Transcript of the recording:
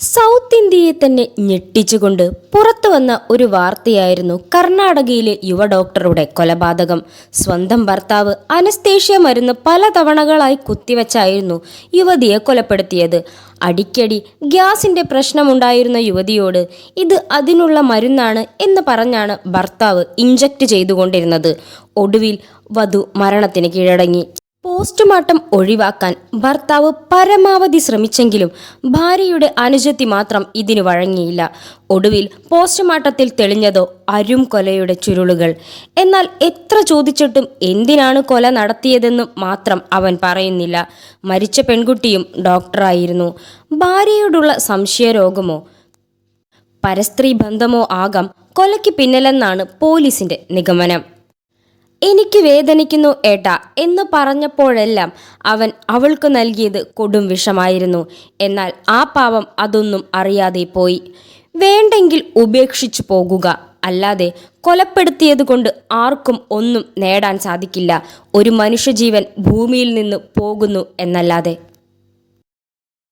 South ഇന്ത്യയെ തന്നെ ഞെട്ടിച്ചുകൊണ്ട് പുറത്തു വന്ന ഒരു വാർത്തയായിരുന്നു കർണാടകയിലെ യുവ ഡോക്ടറുടെ കൊലപാതകം. സ്വന്തം ഭർത്താവ് അനസ്തേഷ്യ മരുന്ന് പല തവണകളായി കുത്തിവച്ചായിരുന്നു യുവതിയെ കൊലപ്പെടുത്തിയത്. അടിക്കടി ഗ്യാസിന്റെ പ്രശ്നമുണ്ടായിരുന്ന യുവതിയോട് ഇത് അതിനുള്ള മരുന്നാണ് എന്ന് പറഞ്ഞാണ് ഭർത്താവ് ഇഞ്ചക്ട് ചെയ്തുകൊണ്ടിരുന്നത്. ഒടുവിൽ വധു മരണത്തിന് കീഴടങ്ങി. പോസ്റ്റ്മോർട്ടം ഒഴിവാക്കാൻ ഭർത്താവ് പരമാവധി ശ്രമിച്ചെങ്കിലും ഭാര്യയുടെ അനുജത്തി മാത്രം ഇതിന് വഴങ്ങിയില്ല. ഒടുവിൽ പോസ്റ്റ്മോർട്ടത്തിൽ തെളിഞ്ഞതോ അരും കൊലയുടെ ചുരുളുകൾ. എന്നാൽ എത്ര ചോദിച്ചിട്ടും എന്തിനാണ് കൊല നടത്തിയതെന്നും മാത്രം അവൻ പറയുന്നില്ല. മരിച്ച പെൺകുട്ടിയും ഡോക്ടറായിരുന്നു. ഭാര്യയോടുള്ള സംശയരോഗമോ പരസ്ത്രീ ബന്ധമോ ആകാം കൊലയ്ക്ക് പിന്നിലെന്നാണ് പോലീസിന്റെ നിഗമനം. എനിക്ക് വേദനിക്കുന്നു ഏട്ടാ എന്ന് പറഞ്ഞപ്പോഴെല്ലാം അവൻ അവൾക്ക് നൽകിയത് കൊടും വിഷമായിരുന്നു. എന്നാൽ ആ പാവം അതൊന്നും അറിയാതെ പോയി. വേണ്ടെങ്കിൽ ഉപേക്ഷിച്ചു പോകുക. അല്ലാതെ കൊലപ്പെടുത്തിയത് കൊണ്ട് ആർക്കും ഒന്നും നേടാൻ സാധിക്കില്ല. ഒരു മനുഷ്യജീവൻ ഭൂമിയിൽ നിന്ന് പോകുന്നു എന്നല്ലാതെ.